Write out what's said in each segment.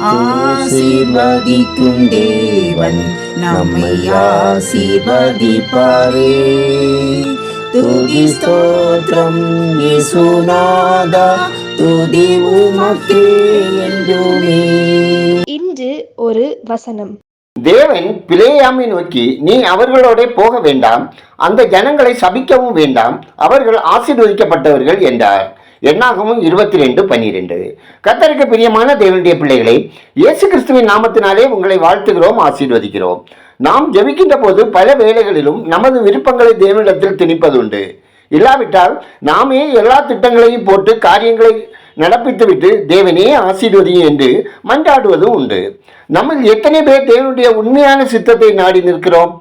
ஆசீர்வதிக்கும் தேவன் நம்மை ஆசீர்வதிப்பாரே. துதி ஸ்தோத்திரம் இயேசுநாதா துதி உமக்கே என்றுமே. இன்று ஒரு வசனம். தேவன் பிளேயாமை நோக்கி நீ அவர்களோட போக வேண்டாம் அந்த ஜனங்களை சபிக்கவும் வேண்டாம் அவர்கள் ஆசீர்வதிக்கப்பட்டவர்கள் என்றார். எண்ணாகவும் இருபத்தி ரெண்டு பன்னிரெண்டு. கத்தருக்கு பிரியமான தேவனுடைய பிள்ளைகளை இயேசு கிறிஸ்துவின் நாமத்தினாலே உங்களை வாழ்த்துகிறோம் ஆசீர்வதிக்கிறோம். நாம் ஜெபிக்கின்ற போது பல வேலைகளிலும் நமது விருப்பங்களை தேவனிடத்தில் திணிப்பதுண்டு. இல்லாவிட்டால் நாமே எல்லா திட்டங்களையும் போட்டு காரியங்களை நடப்பித்துவிட்டு தேவனே ஆசீர்வதியும் என்று மன்றாடுவதும் உண்டு. நம்ம எத்தனை பேர் தேவனுடைய உண்மையான சித்தத்தை நாடி நிற்கிறோம்?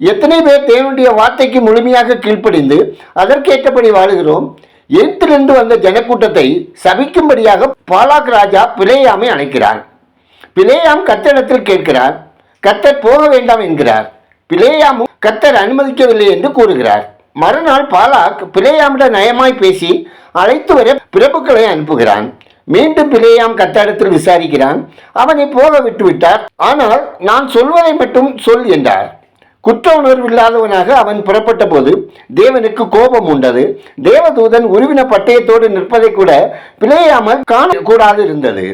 எத்தனை பேர் தேவனுடைய வார்த்தைக்கு முழுமையாக கீழ்ப்படிந்து அதற்கேற்றபடி வாழுகிறோம்? எகிப்திலிருந்து வந்த ஜனக்கூட்டத்தை சபிக்கும்படியாக பாலாக் ராஜா பிளேயாமை அழைக்கிறார் பிளேயாம் கத்தரிடத்தில் கேட்கிறார் கத்தர் போக வேண்டாம் என்கிறார். பிளேயாமும் கத்தர் அனுமதிக்கவில்லை என்று கூறுகிறார். மறுநாள் பாலாக் பிளேயாமிட நயமாய் பேசி அழைத்து வர பிரபுக்களை அனுப்புகிறான். மீண்டும் பிளேயாம் கத்தரிடத்தில் விசாரிக்கிறான். அவனை போக விட்டுவிட்டார். ஆனால் நான் சொல்வதை மட்டும் சொல் என்றார். குற்ற உணர்வில்லாதவனாக அவன் புறப்பட்ட போது தேவனுக்கு கோபம் உண்டது. தேவதூதன் உருவின பட்டயத்தோடு நிற்பதை கூட பிழையாமல் காணக்கூடாது இருந்தது.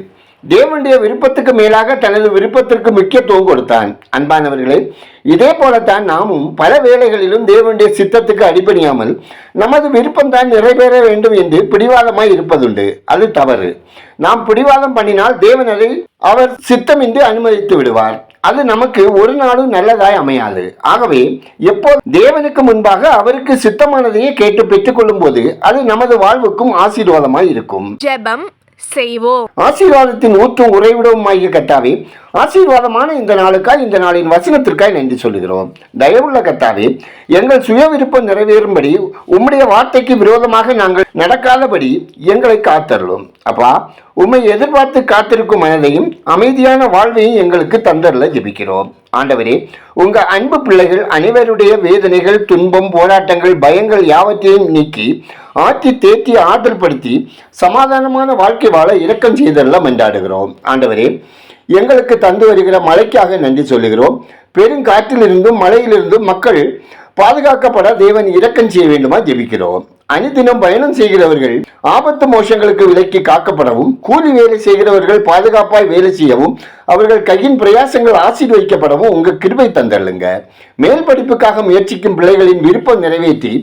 தேவனுடைய விருப்பத்துக்கு மேலாக தனது விருப்பத்திற்கு முக்கியத்துவம் கொடுத்தான். அன்பானவர்களே இதே போலத்தான் நாமும் பல வேளைகளிலும் தேவனுடைய சித்தத்துக்கு அடிபணியாமல் நமது விருப்பம் தான் நிறைவேற வேண்டும் என்று பிடிவாதமாய் இருப்பதுண்டு. அது தவறு. நாம் பிடிவாதம் பண்ணினால் தேவன் அதை அவர் சித்தமின்றி அனுமதித்து விடுவார். அது நமக்கு ஒரு நாளும் நல்லதாய் அமையாது. ஆகவே எப்போது தேவனுக்கு முன்பாக அவருக்கு சித்தமானதையே கேட்டு பெற்றுக்கொள்ளும் போது அது நமது வாழ்வுக்கும் ஆசீர்வாதமாய் இருக்கும். ஜெபம் செய்வோம். ஆசீர்வாதத்தின் ஊற்றும் உறைவிடவும் ஆகிய கட்டாவே ஆசீர்வாதமான இந்த நாளுக்காய் இந்த நாளின் வசனத்திற்காய் நன்றி சொல்லுகிறோம். தயவுள்ள கட்டாவே எங்கள் சுய விருப்பம் நிறைவேறும்படி உம்முடைய வார்த்தைக்கு விரோதமாக நாங்கள் நடக்காதபடி எங்களை காத்தருளும். அப்பா உம்மை எதிர்பார்த்து காத்திருக்கும் மனதையும் அமைதியான வாழ்வையும் எங்களுக்கு தந்தரல ஜெபிக்கிறோம். ஆண்டவரே உங்க அன்பு பிள்ளைகள் அனைவருடைய வேதனைகள் துன்பம் போராட்டங்கள் பயங்கள் யாவற்றையும் நீக்கி ஆற்றி தேற்றி ஆற்றல் படுத்தி சமாதானமான வாழ்க்கை வாழ இரக்கம் செய்தெல்லாம் என்றாடுகிறோம் ஆண்டவரே எங்களுக்கு தந்து வருகிற மழைக்காக நன்றி சொல்லுகிறோம். பெருங்காற்றிலிருந்தும் மழையிலிருந்தும் மக்கள் பாதுகாக்கப்பட தேவன் இரக்கம் செய்ய வேண்டுமா ஜெபிக்கிறோம். அனுதினம் பயணம் செய்கிறவர்கள் ஆபத்து மோசங்களுக்கு விலக்கி காக்கப்படவும் கூலி வேலை செய்கிறவர்கள் பாதுகாப்பாய் வேலை செய்யவும் அவர்கள் கையின் பிரயாசங்கள் ஆசீர்வதிக்கப்படவும் உங்க கிருபை தந்தள்ளுங்க. மேல் படிப்புக்காக முயற்சிக்கும் பிள்ளைகளின் விருப்பம் நிறைவேற்றி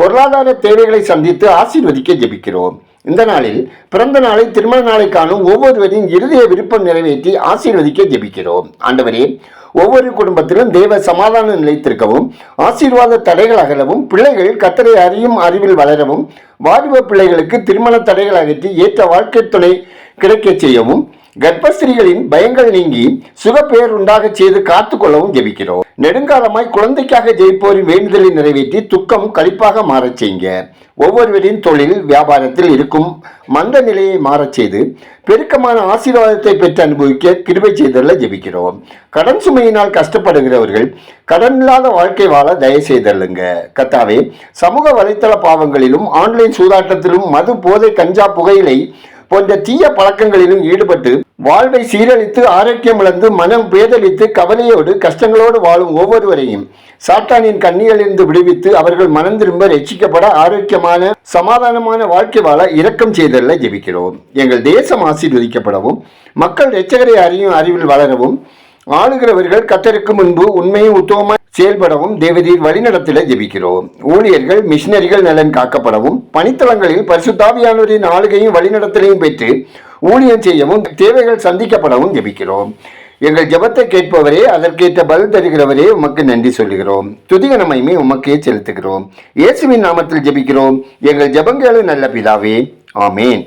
பொருளாதார தேவைகளை சந்தித்து ஆசீர்வதிக்க ஜெபிக்கிறோம். இந்த நாளில் பிறந்த நாளை திருமண நாளை காணும் ஒவ்வொருவரின் இருதய விருப்பம் நிறைவேற்றி ஆசீர்வதிக்க ஜெபிக்கிறோம். ஆண்டவரே ஒவ்வொரு குடும்பத்திலும் தெய்வ சமாதானம் நிலைத்திருக்கவும் ஆசீர்வாத தடைகள் அகலவும் பிள்ளைகள் கத்தரை அறியும் அறிவில் வளரவும் வாலிப பிள்ளைகளுக்கு திருமண தடைகள் அகற்றி ஏற்ற வாழ்க்கை துணை கிடைக்கச் செய்யவும் கர்ப்பஸ்திரிகளின் பயங்கள் நீங்கி சுகப்பெயர் உண்டாக செய்து காத்துக்கொள்ளவும் ஜெபிக்கிறோம். நெடுங்காலமாய் குழந்தைக்காக ஜெயிப்போரின் வேண்டுதலை நிறைவேற்றி துக்கம் கழிப்பாக மாறச் செய்யுங்க. ஒவ்வொருவரின் தொழில் வியாபாரத்தில் இருக்கும் மந்த நிலையை மாறச் செய்து பெருக்கமான ஆசீர்வாதத்தை பெற்று அனுபவிக்க கிருபை செய்தல்ல ஜெபிக்கிறோம். கடன் சுமையினால் கஷ்டப்படுகிறவர்கள் கடன் இல்லாத வாழ்க்கை வாழ தயவு செய்தல்லுங்க கத்தாவே சமூக வலைத்தள பாவங்களிலும் ஆன்லைன் சூதாட்டத்திலும் மது போதை கஞ்சா புகையிலை போன்ற தீய பழக்கங்களிலும் ஈடுபட்டு வாழ்வை சீரழித்து ஆரோக்கியம் இழந்து மனம் பேதலித்து கவலையோடு கஷ்டங்களோடு வாழும் ஒவ்வொருவரையும் சாத்தானின் கண்ணிகளிலிருந்து விடுவித்து அவர்கள் மனம் திரும்ப ரட்சிக்கப்பட ஆரோக்கியமான சமாதானமான வாழ்க்கை வாழ இரக்கம் செய்தல்ல ஜெபிக்கிறோம். எங்கள் தேசம் ஆசீர்வதிக்கப்படவும் மக்கள் ரட்சகரை அறியும் அறிவில் வளரவும் ஆளுகிறவர்கள் கத்தருக்கு முன்பு உண்மையும் உத்தமமான செயல்படவும் தேவதீர் வழிநடத்தில ஜெபிக்கிறோம். ஊழியர்கள் மிஷினரிகள் நலன் காக்கப்படவும் பணித்தளங்களில் பரிசுத்தாவியானோரின் ஆளுகையும் வழிநடத்தலையும் பெற்று ஊழியம் செய்யவும் தேவைகள் சந்திக்கப்படவும் ஜெபிக்கிறோம். எங்கள் ஜபத்தை கேட்பவரே அதற்கேற்ற பதில் தருகிறவரே உமக்கு நன்றி சொல்லுகிறோம். துதிகனமையுமே உமக்கே செலுத்துகிறோம். இயேசுவின் நாமத்தில் ஜெபிக்கிறோம். எங்கள் ஜெபங்களும் நல்ல பிதாவே ஆமேன்.